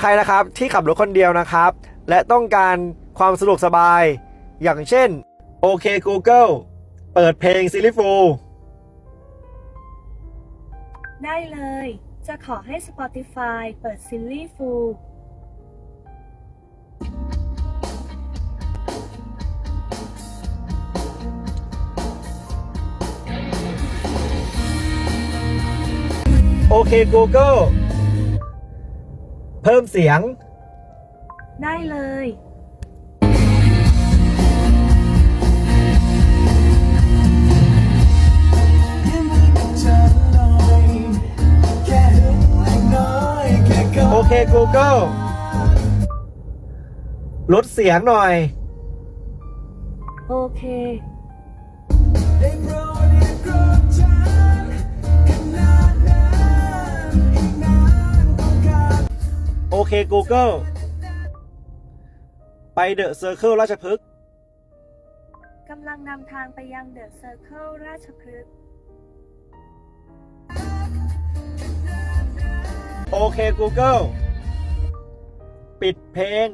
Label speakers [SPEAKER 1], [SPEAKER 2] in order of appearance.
[SPEAKER 1] ใครนะครับที่ขับรถคนเดียวนะครับ และต้องการความสะดวกสบายอย่างเช่นโอเค Google เปิดเพลงซิลิฟู
[SPEAKER 2] ได้เลย จะขอให้ Spotify เปิดซิลลี่ฟูล
[SPEAKER 1] โอเค Google เพิ่มเสียง
[SPEAKER 2] ได้เลย
[SPEAKER 1] โอเค Google ลดเสียงหน่อย
[SPEAKER 2] โอเค
[SPEAKER 1] โอ เค Google ไปเดอะเซอร์เคิลราชพฤกษ์
[SPEAKER 2] กำลังนำทางไปยังเดอะเซอร์เคิลราชพฤกษ์
[SPEAKER 1] โอเค Google ปิดเพลง